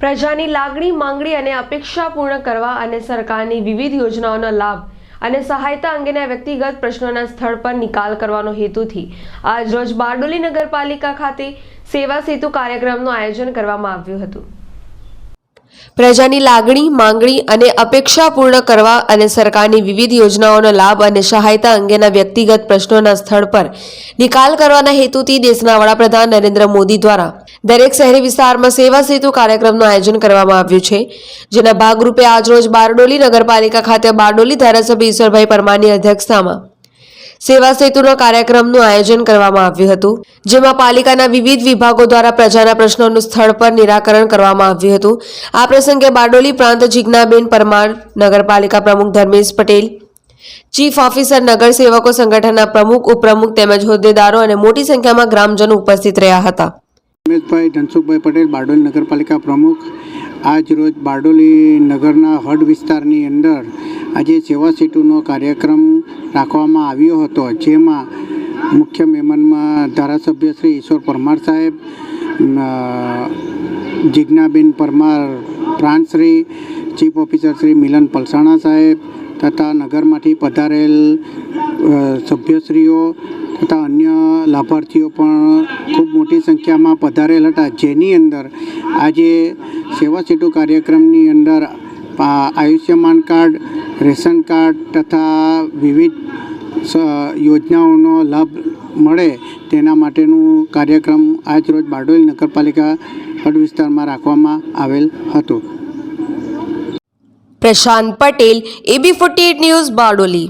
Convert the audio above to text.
પ્રજાની લાગણી, માંગણી અને અપેક્ષા પૂર્ણ કરવા અને સરકારની વિવિધ યોજનાઓનો લાભ અને સહાયતા અંગેના વ્યક્તિગત પ્રશ્નોના સ્થળ પર નિકાલ કરવાનો હેતુથી આજરોજ બારડોલી નગરપાલિકા ખાતે સેવા સેતુ કાર્યક્રમનું આયોજન કરવામાં આવ્યું હતું. પ્રજાની લાગણી, માંગણી અને અપેક્ષા પૂર્ણ કરવા અને સરકારની વિવિધ યોજનાઓનો લાભ અને સહાયતા અંગેના વ્યક્તિગત પ્રશ્નોના સ્થળ પર નિકાલ કરવાના હેતુથી દેશના વડાપ્રધાન નરેન્દ્ર મોદી દ્વારા દરેક શહેરી વિસ્તારમાં સેવા સેતુ કાર્યક્રમનું આયોજન કરવામાં આવ્યું છે, જેના ભાગરૂપે આજરોજ બારડોલી નગરપાલિકા ખાતે બારડોલી ધારાસભ્ય ઈશ્વરભાઈ પરમારની અધ્યક્ષતામાં સેવા સેતુના કાર્યક્રમનું આયોજન કરવામાં આવ્યું હતું, જેમાં પાલિકાના વિવિધ વિભાગો દ્વારા પ્રજાના પ્રશ્નોનું સ્થળ પર નિરાકરણ કરવામાં આવ્યું હતું. આ પ્રસંગે બારડોલી પ્રાંત જિજ્ઞાબેન પરમાર, નગરપાલિકા પ્રમુખ ધર્મેશ પટેલ, ચીફ ઓફિસર નગર સેવકો સંગઠનના પ્રમુખ, ઉપપ્રમુખ તેમજ હોદ્દેદારો અને મોટી સંખ્યામાં ગ્રામજનો ઉપસ્થિત રહ્યા હતા. રમેશભાઈ ધનસુખભાઈ પટેલ, બારડોલી નગરપાલિકા પ્રમુખ. આજ રોજ બારડોલી નગરના હડ વિસ્તારની અંદર આજે સેવા સેતુનો કાર્યક્રમ રાખવામાં આવ્યો હતો, જેમાં મુખ્ય મહેમાનમાં ધારાસભ્ય શ્રી ઈશ્વર પરમાર સાહેબ જિજ્ઞાબેન પરમાર પ્રાંતશ્રી ચીફ ઓફિસર શ્રી મિલન પલસાણા સાહેબ તથા નગરમાંથી પધારેલ સભ્યશ્રીઓ તથા અન્ય લાભાર્થીઓ પણ ખૂબ મોટી સંખ્યામાં પધારેલ હતા. જેની અંદર આજે સેવા સેતુ કાર્યક્રમની અંદર આયુષ્યમાન કાર્ડ, રેશન કાર્ડ તથા વિવિધ યોજનાઓનો લાભ મળે તેના માટેનું કાર્યક્રમ આજ રોજ બારડોલી નગરપાલિકા હડ વિસ્તારમાં રાખવામાં આવેલ હતો. Prashant Patel, AB forty news Bardoli.